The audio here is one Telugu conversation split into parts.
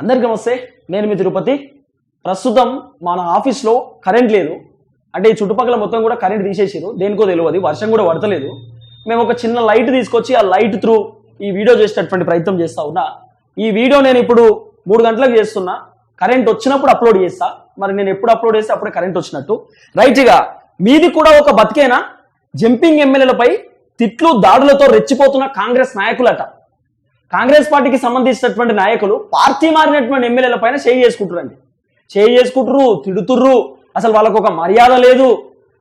అందరికీ నమస్తే. నేను మీ తిరుపతి. ప్రస్తుతం మన ఆఫీస్లో కరెంట్ లేదు. అంటే ఈ చుట్టుపక్కల మొత్తం కూడా కరెంట్ తీసేసారు దేనికో తెలియదు వర్షం కూడా పడతలేదు. మేము ఒక చిన్న లైట్ తీసుకొచ్చి ఆ లైట్ త్రూ ఈ వీడియో చేసేటటువంటి ప్రయత్నం చేస్తా ఉన్నా. ఈ వీడియో నేను ఇప్పుడు మూడు గంటలకు చేస్తున్నా. కరెంట్ వచ్చినప్పుడు అప్లోడ్ చేస్తా. మరి నేను ఎప్పుడు అప్లోడ్ చేస్తే అప్పుడే కరెంట్ వచ్చినట్టు. రైట్గా మీది కూడా ఒక బతికేనా? జంపింగ్ ఎమ్మెల్యేలపై తిట్లు దాడులతో రెచ్చిపోతున్న కాంగ్రెస్ నాయకులట. కాంగ్రెస్ పార్టీకి సంబంధించినటువంటి నాయకులు పార్టీ మారినటువంటి ఎమ్మెల్యేల పైన చేయి చేసుకుంటారండి. చేయి చేసుకుంటారు తిడుతుర్రు. అసలు వాళ్ళకు ఒక మర్యాద లేదు.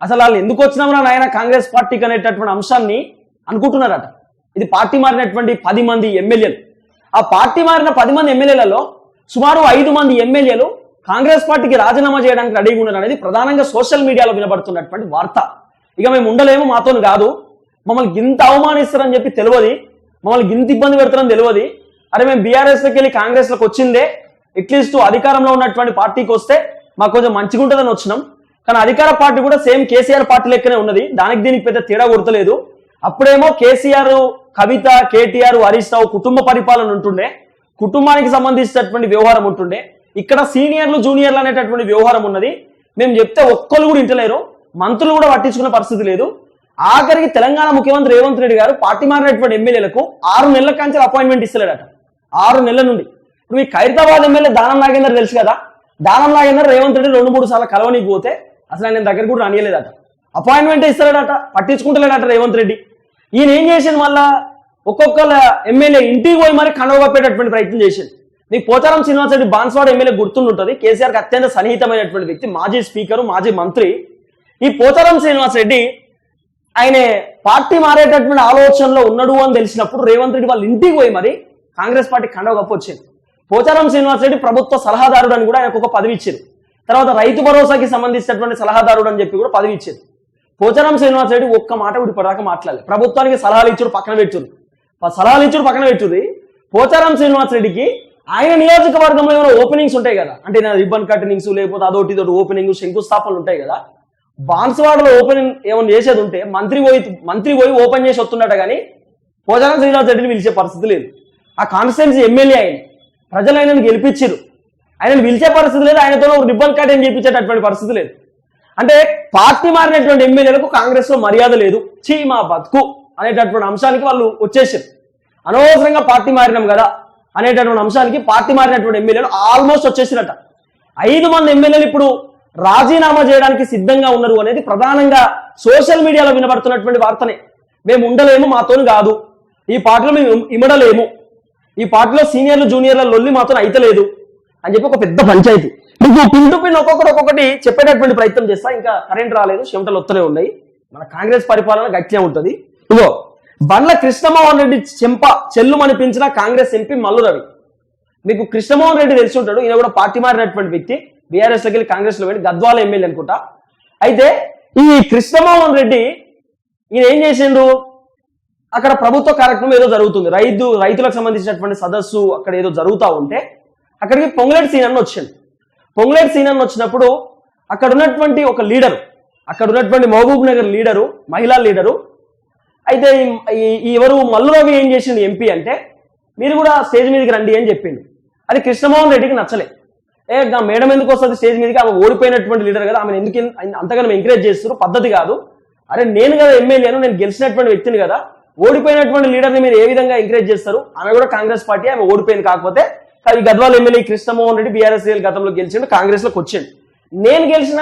అసలు వాళ్ళు ఎందుకు వచ్చినామరా నాయన కాంగ్రెస్ పార్టీకి అనేటటువంటి అంశాన్ని అనుకుంటున్నారట. ఇది పార్టీ మారినటువంటి పది మంది ఎమ్మెల్యేలు. ఆ పార్టీ మారిన పది మంది ఎమ్మెల్యేలలో సుమారు ఐదు మంది ఎమ్మెల్యేలు కాంగ్రెస్ పార్టీకి రాజీనామా చేయడానికి రెడీగా ఉన్నారు అనేది ప్రధానంగా సోషల్ మీడియాలో వినబడుతున్నటువంటి వార్త. ఇక మేము ఉండలేము మాతో కాదు. మమ్మల్ని ఇంత అవమానిస్తారని చెప్పి తెలియదు. మమ్మల్ని ఇంత ఇబ్బంది పెడతారని తెలియదు. అరే మేము బీఆర్ఎస్లోకి వెళ్ళి కాంగ్రెస్లోకి వచ్చిందే అట్లీస్ట్ అధికారంలో ఉన్నటువంటి పార్టీకి వస్తే మాకు కొంచెం మంచిగా ఉంటుందని వచ్చినాం. కానీ అధికార పార్టీ కూడా సేమ్ కేసీఆర్ పార్టీ లెక్కనే ఉన్నది. దానికి దీనికి పెద్ద తేడా కొడతలేదు అప్పుడేమో కేసీఆర్ కవిత కేటీఆర్ హరీష్ రావు కుటుంబ పరిపాలన ఉంటుండే. కుటుంబానికి సంబంధించినటువంటి వ్యవహారం ఉంటుండే. ఇక్కడ సీనియర్లు జూనియర్లు అనేటటువంటి వ్యవహారం ఉన్నది. మేము చెప్తే ఒక్కరు కూడా ఇంటలేరు. మంత్రులు కూడా పట్టించుకునే పరిస్థితి లేదు. ఆఖరికి తెలంగాణ ముఖ్యమంత్రి రేవంత్ రెడ్డి గారు పార్టీ మారినటువంటి ఎమ్మెల్యేలకు ఆరు నెలల కంచెలు అపాయింట్మెంట్ ఇస్తలేడట. ఆరు నెలల నుండి. ఇప్పుడు మీ ఖైరతాబాద్ ఎమ్మెల్యే దానం నాగేందర్ తెలుసు కదా? దానం నాగేందర్ రేవంత్ రెడ్డి రెండు మూడు సార్లు కలవనీకి పోతే అసలు ఆయన దగ్గర కూడా రానియలేదట. అపాయింట్మెంట్ ఇస్తాడట పట్టించుకుంటలేడట రేవంత్ రెడ్డి. ఈయన ఏం చేసింది మళ్ళా? ఒక్కొక్కల ఎమ్మెల్యే ఇంటికి పోయి మరి కండవ ప్రయత్నం చేసింది మీకు పోచారం శ్రీనివాస్ రెడ్డి బాన్స్వాడ ఎమ్మెల్యే గుర్తుంటుంది కేసీఆర్కి అత్యంత సన్నిహితమైనటువంటి వ్యక్తి మాజీ స్పీకరు మాజీ మంత్రి. ఈ పోచారం శ్రీనివాస్ రెడ్డి ఆయన పార్టీ మారేటటువంటి ఆలోచనలో ఉన్నాడు అని తెలిసినప్పుడు రేవంత్ రెడ్డి వాళ్ళ ఇంటికి పోయి మరి కాంగ్రెస్ పార్టీ కండవ పోచారం శ్రీనివాస్ రెడ్డి ప్రభుత్వ సలహాదారుడు అని కూడా ఆయనకు ఒక పదవి ఇచ్చారు. తర్వాత రైతు భరోసాకి సంబంధించినటువంటి సలహాదారుడు అని చెప్పి కూడా పదవి ఇచ్చారు. పోచారం శ్రీనివాస్ రెడ్డి ఒక్క మాట కూడా ఇప్పటిదాకా మాట్లాడలేదు. ప్రభుత్వానికి సలహాలు ఇచ్చారు పక్కన పెట్టారు సలహాలు ఇచ్చారు పక్కన పెట్టుది పోచారం శ్రీనివాస్ రెడ్డికి ఆయన నియోజకవర్గంలో ఏమైనా ఓపెనింగ్స్ ఉంటాయి కదా? అంటే రిబ్బన్ కటింగ్స్ లేకపోతే అదొకటి ఇదొకటి ఓపెనింగ్ శంకుస్థాపనలు ఉంటాయి కదా? బాన్స్వాడలో ఓపెనింగ్ ఏమైనా చేసేది ఉంటే మంత్రి పోయి మంత్రి పోయి ఓపెన్ చేసి వస్తున్నట్ట కానీ పోచారం శ్రీనివాస్ రెడ్డిని పిలిచే పరిస్థితి లేదు. ఆ కాన్స్టిట్యున్సీ ఎమ్మెల్యే ఆయన ప్రజలు ఆయనను గెలిపించారు ఆయనను పిలిచే పరిస్థితి లేదు ఆయనతో రిబ్బన్ కట్ ఏం చేయించేటటువంటి పరిస్థితి లేదు. అంటే పార్టీ మారినటువంటి ఎమ్మెల్యేలకు కాంగ్రెస్లో మర్యాద లేదు. చీ మా బతుకు అనేటటువంటి అంశానికి వాళ్ళు వచ్చేసారు అనవసరంగా పార్టీ మారినాం కదా అనేటటువంటి అంశానికి పార్టీ మారినటువంటి ఎమ్మెల్యేలు ఆల్మోస్ట్ వచ్చేసినట్ట ఐదు మంది ఎమ్మెల్యేలు ఇప్పుడు రాజీనామా చేయడానికి సిద్ధంగా ఉన్నారు అనేది ప్రధానంగా సోషల్ మీడియాలో వినబడుతున్నటువంటి వార్తనే. మేము ఉండలేము మాతోని కాదు. ఈ పార్టీలో మేము ఇమడలేము. ఈ పార్టీలో సీనియర్లు జూనియర్ల లొల్లి మాత్రం అయితలేదు అని చెప్పి ఒక పెద్ద పంచాయతీ. మీకు పిన్ పిన్ ఒక్కొక్కటి ఒక్కొక్కటి చెప్పేటటువంటి ప్రయత్నం చేస్తా. ఇంకా కరెంట్ రాలేదు చెమటలు వస్తూనే ఉన్నాయి. మన కాంగ్రెస్ పరిపాలన గట్టిగా ఉంటుంది. ఇగో బండ్ల కృష్ణమోహన్ రెడ్డి చెంప చెల్లు అనిపించిన కాంగ్రెస్ ఎంపీ మల్లు రవి మీకు కృష్ణమోహన్ రెడ్డి తెలిసి ఉంటాడు. ఈయన కూడా పార్టీ మారినటువంటి వ్యక్తి. బీఆర్ఎస్లోకి వెళ్ళి కాంగ్రెస్లో వెళ్ళి గద్వాల ఎమ్మెల్యే అనుకుంటా. అయితే ఈ కృష్ణమోహన్ రెడ్డి ఈయన ఏం చేసిండు అక్కడ ప్రభుత్వ కార్యక్రమం ఏదో జరుగుతుంది. రైతు రైతులకు సంబంధించినటువంటి సదస్సు అక్కడ ఏదో జరుగుతూ ఉంటే అక్కడికి పొంగులేటి సీనన్న వచ్చింది పొంగులేటి సీనన్న వచ్చినప్పుడు అక్కడ ఉన్నటువంటి ఒక లీడరు అక్కడ ఉన్నటువంటి మహబూబ్ నగర్ లీడరు మహిళా లీడరు అయితే ఈ- ఎవరు మల్లు ఏం చేసిండు ఎంపీ అంటే మీరు కూడా స్టేజ్ మీదకి రండి అని చెప్పిండు. అది కృష్ణమోహన్ రెడ్డికి నచ్చలే. ఏ నా మేడం ఎందుకు వస్తుంది స్టేజ్ మీదకి? ఆమె ఓడిపోయినటువంటి లీడర్ కదా ఆమెను ఎందుకు అంతగానో ఎంకరేజ్ చేస్తారు పద్ధతి కాదు. అరే నేను కదా ఎమ్మెల్యేను నేను గెలిచినటువంటి వ్యక్తిని కదా. ఓడిపోయినటువంటి లీడర్ని మీరు ఏ విధంగా ఎంకరేజ్ చేస్తారు? ఆమె కూడా కాంగ్రెస్ పార్టీ ఆమె ఓడిపోయింది కాకపోతే ఈ గద్వాల ఎమ్మెల్యే కృష్ణమోహన్ రెడ్డి బీఆర్ఎస్ గతంలో గెలిచిండు కాంగ్రెస్లోకి వచ్చిండు. నేను గెలిచిన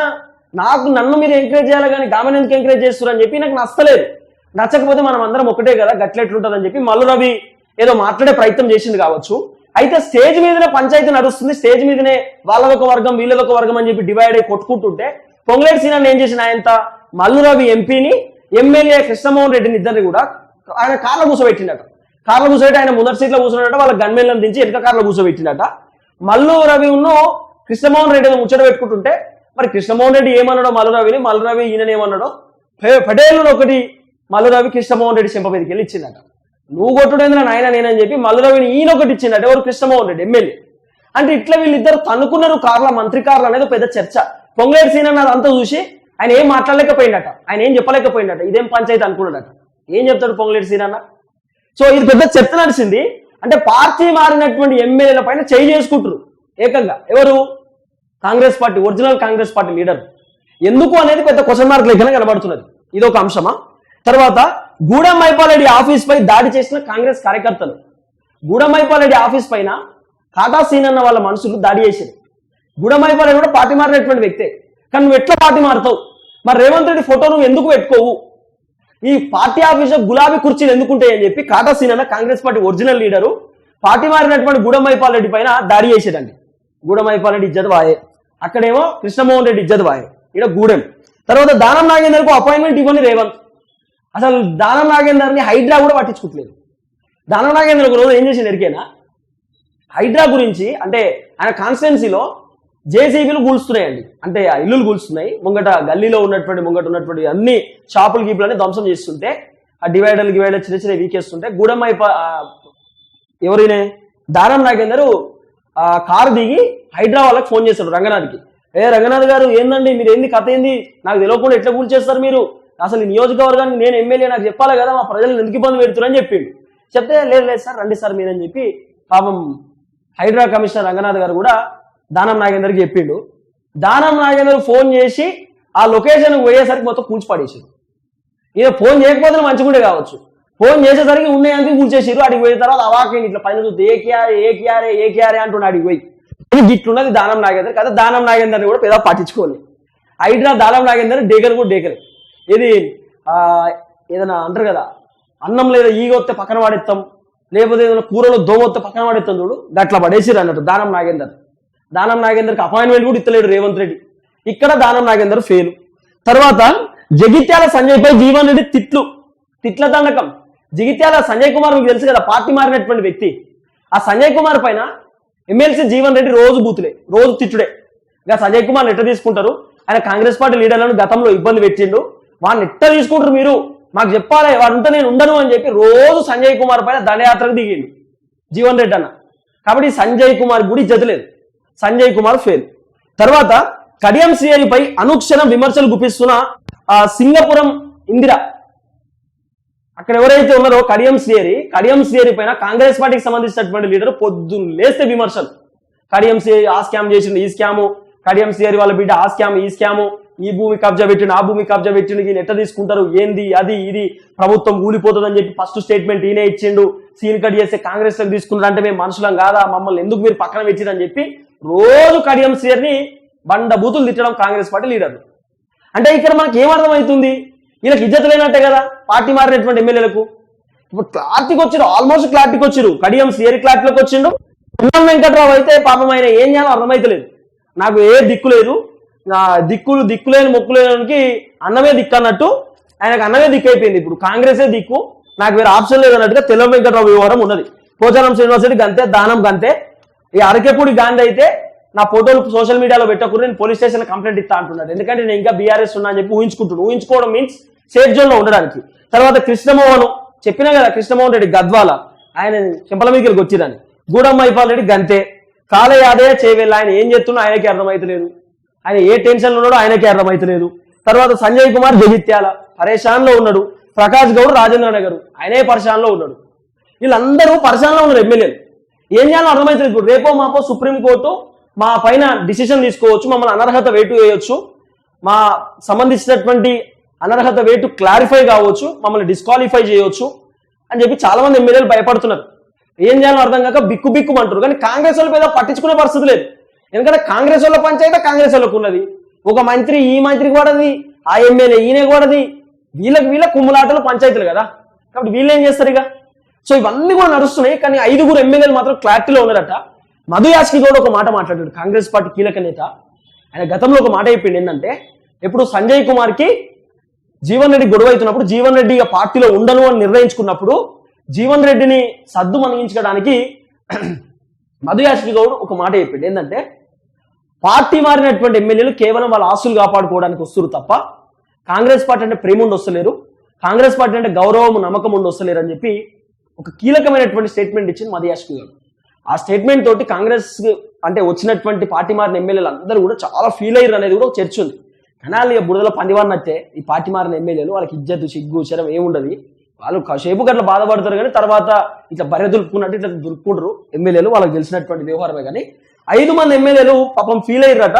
నాకు నన్ను మీరు ఎంకరేజ్ చేయాలి కానీ గామెను ఎందుకు ఎంకరేజ్ చేస్తారు అని చెప్పి నాకు నచ్చలేదు. నచ్చకపోతే మనం అందరం ఒకటే కదా గట్లెట్లు ఉంటుందని చెప్పి మల్లు రవి ఏదో మాట్లాడే ప్రయత్నం చేసింది కావచ్చు. అయితే స్టేజ్ మీదనే పంచాయతీ నడుస్తుంది. స్టేజ్ మీదనే వాళ్ళదొక వర్గం వీళ్ళదొక వర్గం అని చెప్పి డివైడ్ అయి కొట్టుకుంటుంటే పొంగులేటి సీనాన్ని ఏం చేసిన ఆయనంత మల్లురవి ఎంపీని ఎమ్మెల్యే కృష్ణమోహన్ రెడ్డిని ఇద్దరిని కూడా ఆయన కార్లో కూర్చోబెట్టిండట. కార్లో కూర్చోబెట్టి ఆయన మొదటి సీట్లో కూర్చున్నట్టు వాళ్ళ గన్మెన్లను దించి వెనక కార్లో కూర్చోబెట్టిండట. మల్లు రవి ఉన్న కృష్ణమోహన్ రెడ్డి ముచ్చట పెట్టుకుంటుంటే మరి కృష్ణమోహన్ రెడ్డి ఏమన్నాడో మల్లురవిని రవి ఈయన ఏమన్నాడో పటేల్ ఒకటి మల్లురవి కృష్ణమోహన్ రెడ్డి చెంప మీదకి వెళ్ళి ఇచ్చిందట నువ్వు కొట్టుడేంద్ర నాయన నేనని చెప్పి మల్లు ఈయన ఒకటి ఇచ్చిందట ఎవరు? కృష్ణమోహన్ రెడ్డి ఎమ్మెల్యే. అంటే ఇట్లా వీళ్ళిద్దరు తనుకున్నారు కార్ల మంత్రి కార్లు అనేది పెద్ద చర్చ. పొంగలేటి సీన్ అన్నది అంతా చూసి ఆయన ఏం మాట్లాడలేకపోయిందట ఆయన ఏం చెప్పలేకపోయిందట ఇదేం పంచాయతీ అనుకున్నాడట. ఏం చెప్తాడు పొంగలేరు సీన్ అన్న? సో ఇది పెద్ద చర్చ నడిచింది. అంటే పార్టీ మారినటువంటి ఎమ్మెల్యేల పైన చేయి చేసుకుంటారు ఏకంగా. ఎవరు? Congress party original Congress party leader. ఎందుకు అనేది పెద్ద క్వశ్చన్ మార్క్ లెక్కన కనబడుతున్నది. ఇది ఒక అంశమా? తర్వాత గూడెం మైపాలరెడ్డి ఆఫీస్ పై దాడి చేసిన కాంగ్రెస్ కార్యకర్తలు. గూడెం మైపాలరెడ్డి ఆఫీస్ పైన కాటా సీన్ అన్న వాళ్ళ మనుషులు దాడి చేశారు. గూడెం మైపాలరెడ్డి కూడా పార్టీ మారినటువంటి వ్యక్తే. కానీ నువ్వు ఎట్లా పార్టీ మారుతావు? మరి రేవంత్ రెడ్డి ఫోటో నువ్వు ఎందుకు పెట్టుకోవు? ఈ పార్టీ ఆఫీస్ గులాబీ కుర్చీలు ఎందుకుంటాయి అని చెప్పి కాటా సీన్ అన్న Congress party original leader party మారినటువంటి గూడమైపాల్ రెడ్డి పైన దాడి చేసేదండి గూడమైపాల్ రెడ్డి ఇజ్జత్ వాయే. అక్కడేమో కృష్ణమోహన్ రెడ్డి ఇజ్జత్ వాయే. ఇక్కడ గూడెం. తర్వాత దానం నాగేందర్కు అపాయింట్మెంట్ ఇవ్వని రేవంత్. అసలు దానం నాగేందర్ని హైడ్రా కూడా పట్టించుకోవట్లేదు దానం నాగేందర్ ఒక రోజు ఏం చేసింది ఎరికేనా? హైడ్రా గురించి అంటే ఆయన కాన్స్టిట్యున్సీలో జేసీబీలు కూల్స్తున్నాయండి అంటే ఆ ఇల్లులు కూల్స్తున్నాయి ముంగట గల్లీలో ఉన్నటువంటి ముంగట ఉన్నటువంటి అన్ని షాపులు గీపులన్నీ ధ్వంసం చేస్తుంటే ఆ డివైడర్లు డివైడర్ చిన్న చిన్న వీకేస్తుంటే గూడమ్మ ఎవరినే? దానం నాగేందరు ఆ కారు దిగి హైడ్రా వాళ్ళకి ఫోన్ చేశాడు రంగనాథ్కి. ఏ రంగనాథ్ గారు ఏందండి? మీరు ఏంది కథ ఏంది? నాకు తెలియకుండా ఎట్లా కూల్చేస్తారు మీరు? అసలు ఈ నియోజకవర్గానికి నేను ఎమ్మెల్యే నాకు చెప్పాలి కదా మా ప్రజలను ఎందుకు ఇబ్బంది పెడుతున్నారని చెప్పిండు. చెప్తే లేదు లేదు సార్ రండి సార్ మీరని చెప్పి పాపం హైడ్రా కమిషనర్ రంగనాథ్ గారు కూడా దానం నాగేందర్కి చెప్పిండు. దానం నాగేందర్ ఫోన్ చేసి ఆ లొకేషన్ పోయేసరికి మొత్తం కూల్చి ఇక ఈయన ఫోన్ చేయకపోతే మంచిగుండే కావచ్చు. ఫోన్ చేసేసరికి ఉన్నాయంతా కూల్చేసారు అడిగి పోయిన తర్వాత అవాకైంది ఇట్లా పైన చూస్తే ఏ కియారే ఏ కియారే ఏ కియారే అంటున్నా అడిగి పోయి. ఇది గిట్లున్నది దానం నాగేందర్. కదా దానం నాగేందర్ని కూడా పెద్ద పట్టించుకోవాలి హైడ్రా దానం నాగేందర్ డేకర్ కూడా డేకర్ ఇది ఆ, ఏదైనా అంటారు కదా అన్నం లేదా ఈగ వస్తే పక్కన పడేస్తాం లేకపోతే ఏదైనా కూరలో దోమ వస్తే పక్కన పడేస్తాం చూడు గట్లా పడేసిరు అన్నట్టు దానం నాగేందర్. దానం నాగేందర్కి అపాయింట్మెంట్ కూడా ఇస్తలేడు రేవంత్ రెడ్డి. ఇక్కడ దానం నాగేందర్ ఫెయిల్ తర్వాత జగిత్యాల సంజయ్ పై జీవన్ రెడ్డి తిట్లు. తిట్ల దండకం. జగిత్యాల సంజయ్ కుమార్ మీకు తెలుసు కదా పార్టీ మారినటువంటి వ్యక్తి. ఆ సంజయ్ కుమార్ పైన ఎమ్మెల్సీ జీవన్ రెడ్డి రోజు బూతులే రోజు తిట్టుడే. ఇక సంజయ్ కుమార్ లెటర్ తీసుకుంటారు. ఆయన కాంగ్రెస్ పార్టీ లీడర్లను గతంలో ఇబ్బంది పెట్టిండు. వాడిని ఇట్ట తీసుకుంటారు మీరు? మాకు చెప్పాలి వాడంతా నేను ఉండను అని చెప్పి రోజు సంజయ్ కుమార్ పైన దండయాత్రకు దిగిండు. జీవన్ రెడ్డి అన్న. కాబట్టి సంజయ్ కుమార్ గుడి జతలేదు సంజయ్ కుమార్ ఫెయిల్ తర్వాత కడియం శ్రీహరిపై అనుక్షణం విమర్శలు గుప్పిస్తున్న ఆ, సింగపురం ఇందిర. అక్కడ ఎవరైతే ఉన్నారో కడియం సియరి కడియం సియరి పైన కాంగ్రెస్ పార్టీకి సంబంధించినటువంటి లీడర్ పొద్దున్న లేస్తే విమర్శలు. కడియం సియరి ఆ స్కామ్ చేసిండు ఈ స్కాము కడియం సియరి వాళ్ళ బిడ్డ ఆ స్కామ్ ఈ స్కాము ఈ భూమి కబ్జా పెట్టిండు ఆ భూమి కబ్జా పెట్టిండు ఈయన ఎట్ట తీసుకుంటారు ఏంది అది ఇది ప్రభుత్వం ఊలిపోతుందని చెప్పి ఫస్ట్ స్టేట్మెంట్ ఈయనే ఇచ్చిండు. సీన్ కట్ చేస్తే కాంగ్రెస్లో తీసుకున్నారు అంటే మేము మనుషులం కాదా మమ్మల్ని ఎందుకు మీరు పక్కన పెట్టిరని చెప్పి రోజు కడియం శ్రీహరిని బండ బూతులు తిట్టడం కాంగ్రెస్ పార్టీ లీడర్లు అంటే ఇక్కడ మనకి ఏమర్థమవుతుంది వీళ్ళకి ఇజ్జత లేనట్టే కదా పార్టీ మారినటువంటి ఎమ్మెల్యేలకు. ఇప్పుడు క్లారిటీకి వచ్చారు ఆల్మోస్ట్ క్లారిటీకి వచ్చారు కడియం సియరి క్లారిటీలోకి వచ్చిండు. పొన్నం వెంకట్రావు అయితే పాపం ఆయన ఏం చేయాలో అర్థమైతలేదు. నాకు ఏ దిక్కు లేదు. దిక్కులు దిక్కులేని మొక్కులేనికి అన్నమే దిక్కు అన్నట్టు ఆయనకు అన్నమే దిక్కు అయిపోయింది ఇప్పుడు కాంగ్రెసే దిక్కు నాకు వేరే ఆప్షన్ లేదు అన్నట్టుగా తెల్ల వెంకటరావు వ్యవహారం ఉన్నది. పోచారం శ్రీనివాసరెడ్డి గంతే దానం గంతే. ఈ అరకేపూడి గాంధీ అయితే నా ఫోటోలు సోషల్ మీడియాలో పెట్టకూడదు నేను పోలీస్ స్టేషన్ కంప్లైంట్ ఇస్తా అంటున్నాడు. ఎందుకంటే నేను ఇంకా బీఆర్ఎస్ ఉన్నా అని చెప్పి ఊహించుకుంటున్నాను ఊహించుకోవడం మీన్స్ సేఫ్ జోన్లో ఉండడానికి. తర్వాత కృష్ణమోహన్ చెప్పినా కదా కృష్ణమోహన్ రెడ్డి గద్వాల ఆయన చెంపల మీదకి వచ్చిరని గూడమ్మ మైపాల్ రెడ్డి గంతే. కాలే యాదయ్య చేవేళ్ళ ఆయన ఏం చేస్తున్నా ఆయనకి అర్థమైతలేదు. ఆయన ఏ టెన్షన్లో ఉన్నాడో ఆయనకే అర్థమైతలేదు. తర్వాత సంజయ్ కుమార్ జగిత్యాల పరేషాన్లో ఉన్నాడు. ప్రకాష్ గౌడ్ రాజేంద్ర నగర్ ఆయనే పరిశాన్లో ఉన్నాడు. వీళ్ళందరూ పరిశాన్లో ఉన్నారు ఎమ్మెల్యేలు. ఏం చేయాలో అర్థమైతలేదు. ఇప్పుడు రేపో మాపో సుప్రీంకోర్టు మా పైన డిసిషన్ తీసుకోవచ్చు మమ్మల్ని అనర్హత వేటు వేయొచ్చు. మా సంబంధించినటువంటి అనర్హత వేటు క్లారిఫై కావచ్చు మమ్మల్ని డిస్క్వాలిఫై చేయొచ్చు అని చెప్పి చాలా మంది ఎమ్మెల్యేలు భయపడుతున్నారు. ఏం చేయాలో అర్థం కాక బిక్కు బిక్కు అంటారు కానీ కాంగ్రెస్ వాళ్ళ మీద పట్టించుకునే పరిస్థితి లేదు. ఎందుకంటే కాంగ్రెస్ వాళ్ళ పంచాయతీ కాంగ్రెస్ వాళ్ళకు ఉన్నది. ఒక మంత్రి ఈ మంత్రికి కూడాది ఆ ఎమ్మెల్యే ఈయన కూడాది వీళ్ళకి వీళ్ళ కుమ్ములాటలు పంచాయతీలు కదా. కాబట్టి వీళ్ళు ఏం చేస్తారు ఇక? సో ఇవన్నీ కూడా నడుస్తున్నాయి కానీ ఐదుగురు ఎమ్మెల్యేలు మాత్రం క్లారిటీలో ఉన్నారట. మధు యాస్కి కూడా ఒక మాట మాట్లాడాడు కాంగ్రెస్ పార్టీ కీలక నేత. ఆయన గతంలో ఒక మాట చెప్పిండు ఏంటంటే ఎప్పుడు సంజయ్ కుమార్కి జీవన్ రెడ్డి గొడవ అవుతున్నప్పుడు జీవన్ రెడ్డి ఇక పార్టీలో ఉండను అని నిర్ణయించుకున్నప్పుడు జీవన్ రెడ్డిని సద్దు మనిగించడానికి మధు యాస్కి గౌడ్ ఒక మాట చెప్పిండు. ఏంటంటే పార్టీ మారినటువంటి ఎమ్మెల్యేలు కేవలం వాళ్ళ ఆస్తులు కాపాడుకోవడానికి వస్తురు తప్ప కాంగ్రెస్ పార్టీ అంటే ప్రేమ ఉండి వస్తలేరు. కాంగ్రెస్ పార్టీ అంటే గౌరవం నమ్మకం ఉండి వస్తలేరు అని చెప్పి ఒక కీలకమైనటువంటి స్టేట్మెంట్ ఇచ్చింది మధు గారు. ఆ స్టేట్మెంట్ తోటి కాంగ్రెస్ అంటే వచ్చినటువంటి పార్టీ మారిన ఎమ్మెల్యేలు అందరూ కూడా చాలా ఫీల్ అయ్యారు అనేది కూడా చర్చ ఉంది. కనాలి బురదలో పందివారినట్టే ఈ పార్టీ మారిన ఎమ్మెల్యేలు వాళ్ళకి ఇజ్జత్ సిగ్గు చరం ఏముండదు వాళ్ళు కాసేపు గట్ల బాధపడతారు కానీ తర్వాత ఇట్లా బర్రె దులుపుకున్నట్టు ఇట్లా దులుపుకుంటారు. ఎమ్మెల్యేలు వాళ్ళకి తెలిసినటువంటి వ్యవహారమే కానీ ఐదు మంది ఎమ్మెల్యేలు పాపం ఫీల్ అయ్యారట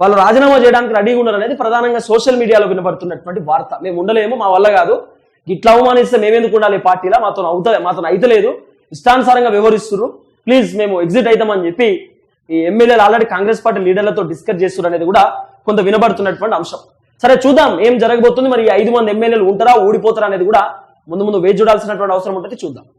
వాళ్ళు రాజీనామా చేయడానికి రెడీగా ఉన్నారు అనేది ప్రధానంగా సోషల్ మీడియాలో వినబడుతున్నటువంటి వార్త. మేము ఉండలేము మా వల్ల కాదు. ఇట్లా అవమానిస్తే మేమెందుకు ఉండాలి పార్టీలా? మాతో అవుతా మాతో అయితలేదు. ఇష్టానుసారంగా వ్యవహరిస్తున్నారు ప్లీజ్ మేము ఎగ్జిట్ అవుతామని చెప్పి ఈ ఎమ్మెల్యేలు ఆల్రెడీ కాంగ్రెస్ పార్టీ లీడర్లతో డిస్కస్ చేస్తున్నారు అనేది కూడా కొంత వినబడుతున్నటువంటి అంశం. సరే చూద్దాం ఏం జరగబోతుంది. మరి ఐదు మంది ఎమ్మెల్యేలు ఉంటారా ఓడిపోతారా అనేది కూడా ముందు ముందు వేచి చూడాల్సినటువంటి అవసరం ఉంటుంది. చూద్దాం.